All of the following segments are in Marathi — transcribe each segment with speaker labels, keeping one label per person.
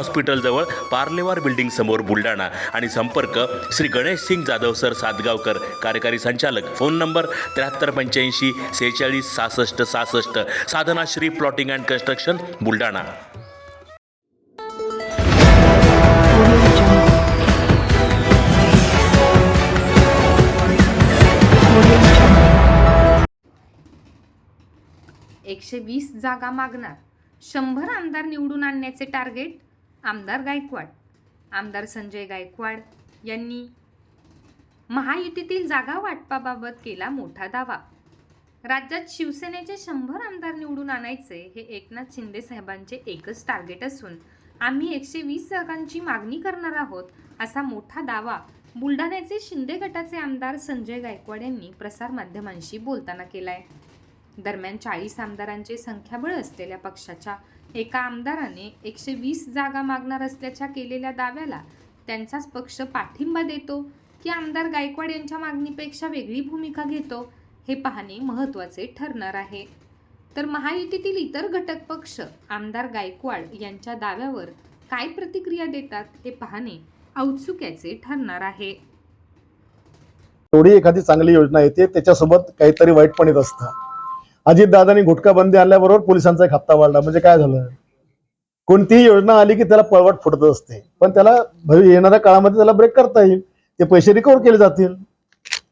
Speaker 1: हॉस्पिटलजवळ पार्लेवार बिल्डिंग समोर बुलढाणा. आणि संपर्क श्री गणेश सिंग जाधव सर सातगावकर कार्यकारी संचालक. फोन नंबर त्र्याहत्तर पंच्याऐंशी सेहेचाळीस सहासष्ट सहासष्ट. Sadhana Shri plotting and construction Buldhana.
Speaker 2: एकशे वीस जागा मागणार. शंभर आमदार निवडून आणण्याचे टार्गेट आमदार गायकवाड. आमदार संजय गायकवाड यांनी महायुतीतील जागा वाटपाबाबत केला मोठा दावा. राज्यात शिवसेनेचे शंभर आमदार निवडून आणायचे हे एकनाथ शिंदे साहेबांचे एकच टार्गेट असून आम्ही एकशे वीस जागांची मागणी करणार आहोत असा मोठा दावा बुलढाण्याचे शिंदे गटाचे आमदार संजय गायकवाड यांनी प्रसारमाध्यमांशी बोलताना केलाय. दरम्यान चाळीस आमदारांचे संख्याबळ असलेल्या पक्षाच्या एका आमदाराने एकशे वीस जागा मागणार असल्याच्या केलेल्या दाव्याला त्यांचाच पक्ष पाठिंबा देतो की आमदार गायकवाड यांच्या मागणीपेक्षा वेगळी भूमिका घेतो हे पाहणे महत्त्वाचे ठरणार आहे. तर महायुतीतील इतर घटक पक्ष आमदार गायकवाड यांच्या दाव्यावर काय प्रतिक्रिया देतात हे पाहणे औत्सुक्याचे ठरणार आहे.
Speaker 3: थोडी एखादी चांगली योजना येते त्याच्यासोबत काहीतरी वाईट पण येत असतं. अजितदादांनी गुटखा बंदी आणल्याबरोबर पोलिसांचा एक हप्ता वाढला. म्हणजे काय झालं? कोणतीही योजना आली की त्याला पळवाट फुटत असते. पण त्याला भवि येणाऱ्या काळामध्ये त्याला ब्रेक करता येईल. ते पैसे रिकवर केले जातील.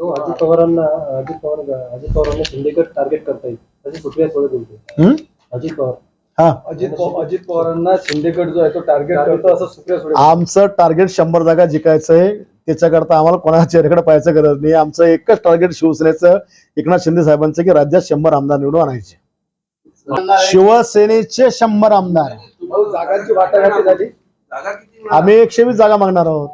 Speaker 4: हो अजित पवारांना अजित पवार अजित पवारांना शिंदेगड टार्गेट करता येईल. अशी कुठल्या सोडत बोलतो
Speaker 3: हम्म?
Speaker 4: अजित पवार.
Speaker 3: हा.
Speaker 4: अजित पवार अजित पवारांना शिंदेगड जो आहे तो टार्गेट करतो असं सुप्रिया
Speaker 3: आमचं टार्गेट शंभर जागा जिंकायचं आहे त्याच्याकरता आम्हाला कोणाच्या चेहऱ्याकडे पाहायचं गरज नाही. आमचं एकच टार्गेट शिवसेनेचं एकनाथ शिंदे साहेबांचं की राज्यात शंभर आमदार निवडून आणायचे. शिवसेनेचे शंभर आमदार.
Speaker 4: भाऊ, जागांची वाटाघाटी झाली.
Speaker 3: आम्ही एकशे वीस जागा मागणार आहोत.